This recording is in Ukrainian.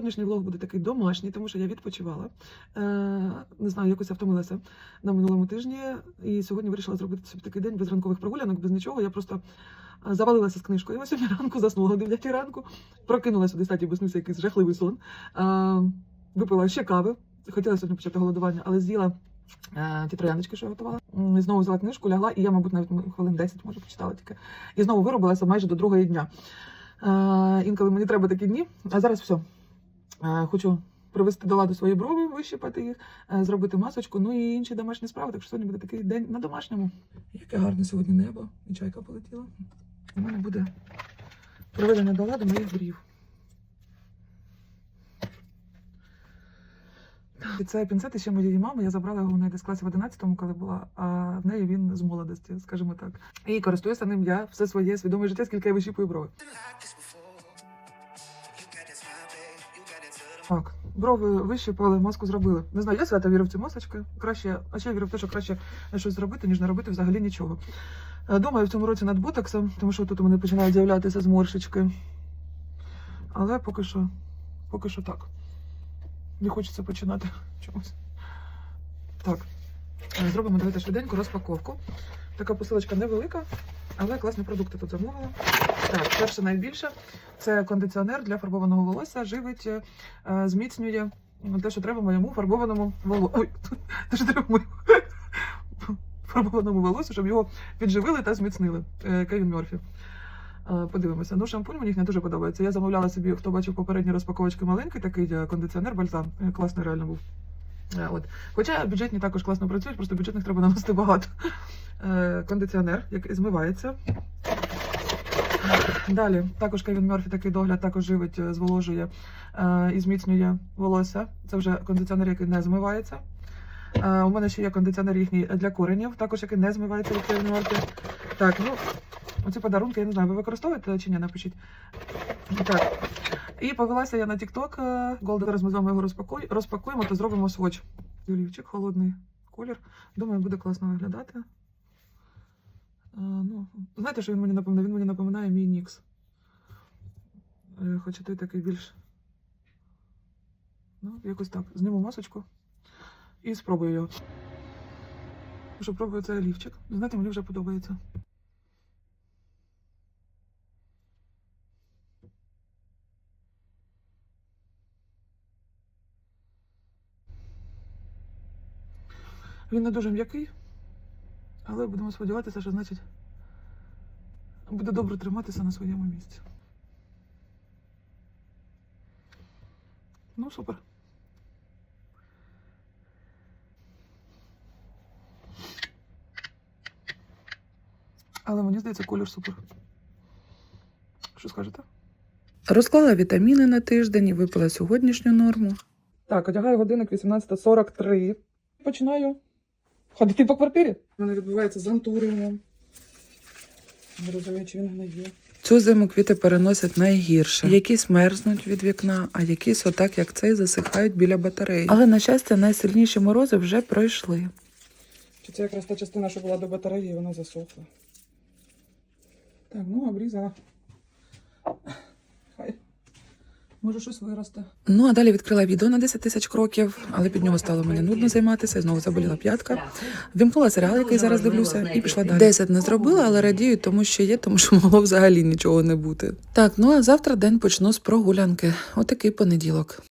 Сьогоднішній влог буде такий домашній, тому що я відпочивала. Е, не знаю, якось я втомилася на минулому тижні. І сьогодні вирішила зробити собі такий день без ранкових прогулянок, без нічого. Я просто е, завалилася з книжкою. Я сьогодні ранку заснула о 9 ранку, прокинулася десь таті, бо снився якийсь жахливий сон. Е, випила ще кави. Хотіла сьогодні почати голодування, але з'їла ті трояночки, що я готувала. І знову взяла книжку, лягла, і я, мабуть, навіть хвилин 10, може, почитала тільки. І знову виробилася майже до другого дня. Інколи мені треба такі дні, а зараз все. Е, Хочу привести до ладу свої брови, вищипати їх, е, зробити масочку, ну і інші домашні справи. Так що сьогодні буде такий день на домашньому. Яке гарне сьогодні небо, і чайка полетіла. У мене буде приведення до ладу моїх брів. І це пінцет ще моєї мами. Я забрала його в неї десь класі в 11-му, коли була, а в неї він з молодості, скажімо так. І користуюся ним я все своє свідоме життя, скільки я вищіпую брови. Так, брови вищипали, маску зробили. Не знаю, я свято вірю в ці масочки. Краще, а ще я вірю в те, що краще щось зробити, ніж не робити взагалі нічого. Е, Думаю, в цьому році над ботоксом, тому що тут у мене починають з'являтися зморшечки. Але поки що, поки що так. Не хочеться починати чомусь. Так, е, зробимо давайте швиденько розпаковку. Така посилочка невелика, але класні продукти тут замовила. Так, перше найбільше це кондиціонер для фарбованого волосся, живить, е, е, зміцнює те, що треба моєму фарбованому волосю. Те, що треба моєму фарбованому волосю, щоб його підживили та зміцнили. Е, Кевін Мерфі. Е, Подивимося. Ну, шампунь мені не дуже подобається. Я замовляла собі, хто бачив попередні розпаковочки маленький такий е, кондиціонер, бальзам. Е, Класний реально був. Е, От. Хоча бюджетні також класно працюють, просто бюджетних треба наносити багато. Е, Кондиціонер, який змивається. Далі також Кевін Мерфі такий догляд також живить, е, зволожує і зміцнює волосся. Це вже кондиціонер, який не змивається. У мене ще є кондиціонер їхній для коренів, також який не змивається від Кевін Мерфі. Так, ну оці подарунки, я не знаю, ви використовуєте чи ні, напишіть. Так. І повелася я на TikTok. е, Голда, зараз ми з вами його розпакуй- розпакуємо, то зробимо своч. Олівчик, холодний колір. Думаю, буде класно виглядати. Е, ну, знаєте, що він мені напоминає? Він мені напоминає мій Нікс. Е, Хоча той такий більш. Ну, якось так. Зніму масочку і спробую його. Що пробую цей олівчик. Знаєте, мені вже подобається. Він не дуже м'який, але будемо сподіватися, що значить буде добре триматися на своєму місці. Ну, супер. Але мені здається, колір супер. Що скажете? Розклала вітаміни на тиждень і випила сьогоднішню норму. Так, одягаю годинник 18.43. Починаю ходити по квартирі. Мене відбувається з антуріумом. Не розумію, чи він в мене є. Цю зиму квіти переносять найгірше. Якісь мерзнуть від вікна, а якісь, отак як цей, засихають біля батареї. Але на щастя, найсильніші морози вже пройшли. Чи це якраз та частина, що була до батареї, і вона засохла. Так, ну обрізала. Може щось виросте. Ну а далі відкрила відео на 10 тисяч кроків, але під нього стало мені нудно займатися. Знову заболіла п'ятка. Вімкнула серіал, який зараз дивлюся, і пішла далі. 10 не зробила, але радію, тому що є, тому що могло взагалі нічого не бути. Так, ну а завтра день почну з прогулянки. Отакий понеділок.